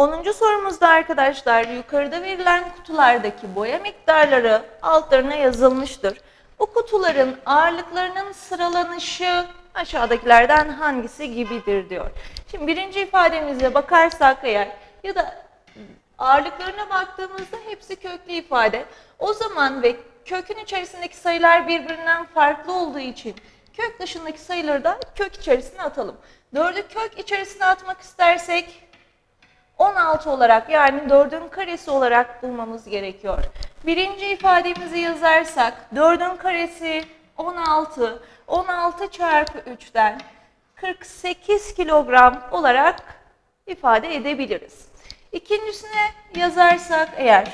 10. sorumuzda arkadaşlar yukarıda verilen kutulardaki boya miktarları altlarına yazılmıştır. Bu kutuların ağırlıklarının sıralanışı aşağıdakilerden hangisi gibidir diyor. Şimdi birinci ifademize bakarsak eğer ya da ağırlıklarına baktığımızda hepsi köklü ifade. O zaman ve kökün içerisindeki sayılar birbirinden farklı olduğu için kök dışındaki sayıları da kök içerisine atalım. 4'ü kök içerisine atmak istersek 16 olarak yani 4'ün karesi olarak bulmamız gerekiyor. Birinci ifademizi yazarsak 4'ün karesi 16, 16 çarpı 3'ten 48 kilogram olarak ifade edebiliriz. İkincisine yazarsak eğer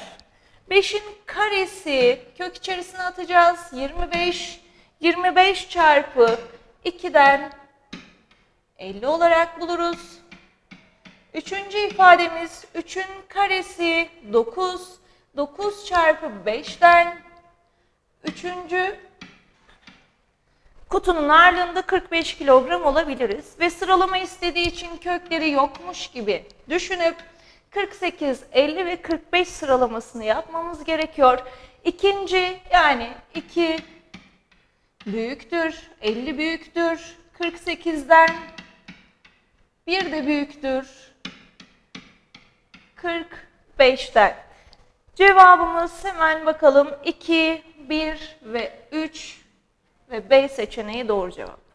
5'in karesi kök içerisine atacağız 25, 25 çarpı 2'den 50 olarak buluruz. Üçüncü ifademiz 3'ün karesi 9. 9 çarpı 5'ten üçüncü kutunun ağırlığında 45 kilogram olabiliriz. Ve sıralama istediği için kökleri yokmuş gibi düşünüp 48, 50 ve 45 sıralamasını yapmamız gerekiyor. İkinci yani 2 büyüktür, 50 büyüktür, 48'den bir de büyüktür 45'ten. Cevabımız hemen bakalım 2, 1 ve 3 ve B seçeneği doğru cevap.